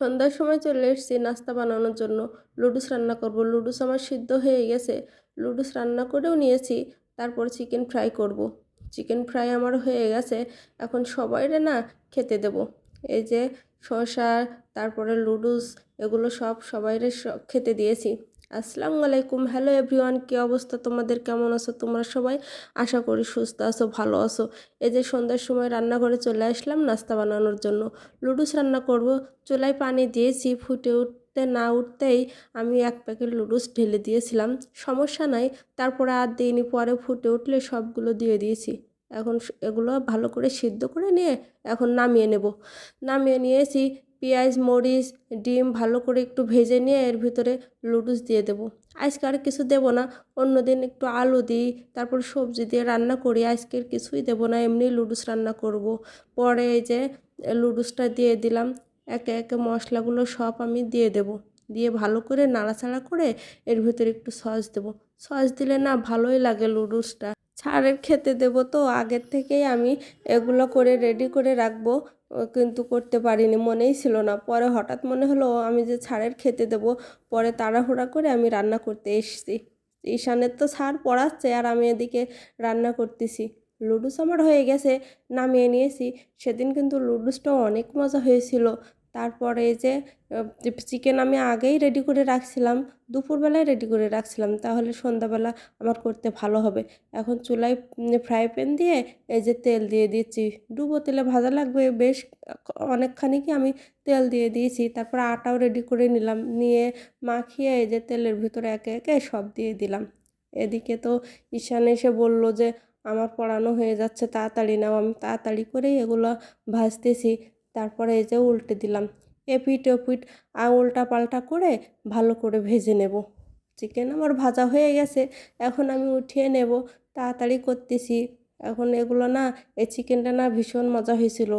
সন্ধ্যার সময় চলে এসেছি নাস্তা বানানোর জন্য। লুডুস রান্না করব। লুডুস আমার সিদ্ধ হয়ে গেছে। লুডুস রান্না করেও নিয়েছি। তারপর চিকেন ফ্রাই করব। চিকেন ফ্রাই আমার হয়ে গেছে। এখন সবাইরে না খেতে দেব। এই যে শসা, তারপরে লুডুস, এগুলো সব সবাইরে খেতে দিয়েছি। আসসালামু আলাইকুম। হ্যালো এভরিওয়ান কী অবস্থা তোমাদের? কেমন আছো তোমরা সবাই? আশা করি সুস্থ আছো, ভালো আছো। এই যে সন্ধ্যার সময় রান্নাঘরে চলে আসলাম নাস্তা বানানোর জন্য। লুডুস রান্না করব। চুলায় পানি দিয়েছি, ফুটে উঠতে না উঠতেই আমি এক প্যাকেট লুডুস ঢেলে দিয়েছিলাম। সমস্যা নাই, তারপরে আর দিইনি, পরে ফুটে উঠলে সবগুলো দিয়ে দিয়েছি। এখন এগুলো ভালো করে সিদ্ধ করে নিয়ে এখন নামিয়ে নেব। নামিয়ে নিয়েছি পেঁয়াজ, মরিচ, ডিম ভালো করে একটু ভেজে নিয়ে এর ভিতরে লুডুস দিয়ে দেবো। আজকে আর কিছু দেবো না, অন্য দিন একটু আলু দিই, তারপর সবজি দিয়ে রান্না করি আজকের কিছুই দেবো না, এমনি লুডুস রান্না করব। পরে এই যে লুডুসটা দিয়ে দিলাম, একে একে মশলাগুলো সব আমি দিয়ে দেব। দিয়ে ভালো করে নাড়াচাড়া করে এর ভিতরে একটু সস দেবো। সস দিলে না ভালোই লাগে লুডুসটা ছাড়ের খেতে দেবো তো, আগের থেকেই আমি এগুলো করে রেডি করে রাখব। কিন্তু করতে পারিনি, মনেই ছিল না। পরে হঠাৎ মনে হলো আমি যে ছাড়ের খেতে দেবো, পরে তাড়াহুড়া করে আমি রান্না করতে এসেছি। ঈশানের তো ছাড় পড়াচ্ছে আর আমি এদিকে রান্না করতেছি। লুডুস আমার হয়ে গেছে, নামিয়ে নিয়েছি। সেদিন কিন্তু লুডুসটাও অনেক মজা হয়েছিল। তারপরে যে চিকেন আমি আগেই রেডি করে রাখছিলাম, দুপুরবেলায় রেডি করে রাখছিলাম, তাহলে সন্ধ্যাবেলা আমার করতে ভালো হবে। এখন চুলায় ফ্রাই প্যান দিয়ে এই যে তেল দিয়ে দিচ্ছি। ডুবো তেলে ভাজা লাগবে, বেশ অনেকখানি কি আমি তেল দিয়ে দিয়েছি, তারপর আটাও রেডি করে নিলাম, নিয়ে মাখিয়ে এই যে তেলের ভিতরে একে একে সব দিয়ে দিলাম। এদিকে তো ঈশান এসে বলল যে, আমার পড়ানো হয়ে যাচ্ছে, তাড়াতাড়ি নাও, আমি তাড়াতাড়ি করেই এগুলো ভাজতেছি। তারপরে এই যে উল্টে দিলাম। এপিট ওপিট উল্টা পাল্টা করে ভালো করে ভেজে নেব। চিকেন আমার ভাজা হয়ে গেছে, এখন আমি উঠিয়ে নেব। তাড়াতাড়ি করতেছি। এখন এগুলো না, এই চিকেনটা না ভীষণ মজা হয়েছিল।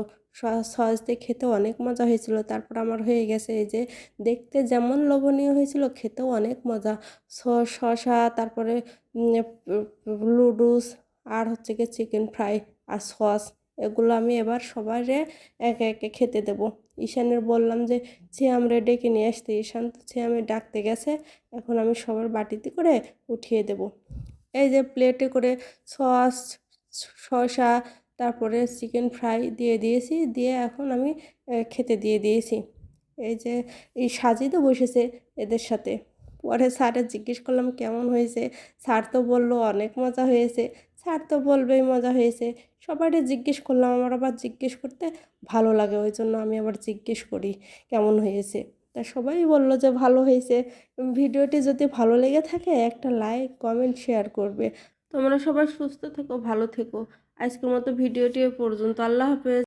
সস দিয়ে খেতে অনেক মজা হয়েছিল। তারপর আমার হয়ে গেছে এই যে দেখতে যেমন লোভনীয় হয়েছিল, খেতেও অনেক মজা। শসা, তারপরে লুডুস, আর হচ্ছে গিয়ে চিকেন ফ্রাই আর সস। এগুলো আমি এবার সবাইরে একে একে খেতে দেব। ঈশানের বললাম যে ছিয়ামরে ডেকে নিয়ে আসতে। ঈশান তো ছিয়ামে ডাকতে গেছে। এখন আমি সবার বাটিতে করে উঠিয়ে দেব। এই যে প্লেটে করে সস, শসা, তারপরে চিকেন ফ্রাই দিয়ে দিয়েছি। দিয়ে এখন আমি খেতে দিয়ে দিয়েছি। এই যে, এই সাজিয়ে বসেছে এদের সাথে। পরে স্যারের জিজ্ঞেস করলাম, কেমন হয়েছে? স্যার তো বলল, অনেক মজা হয়েছে। স্যার তো বলবেই মজা হয়েছে। সবাইকে জিজ্ঞেস করলাম, আমার আবার জিজ্ঞেস করতে ভালো লাগে ওই জন্য আমি আবার জিজ্ঞেস করি, কেমন হয়েছে? তা সবাই বলল যে ভালো হয়েছে। ভিডিওটি যদি ভালো লেগে থাকে, একটা লাইক, কমেন্ট, শেয়ার করবে। তোমরা সবাই সুস্থ থেকো, ভালো থেকো। আজকের মতো ভিডিওটি পর্যন্ত। আল্লাহ হাফেজ।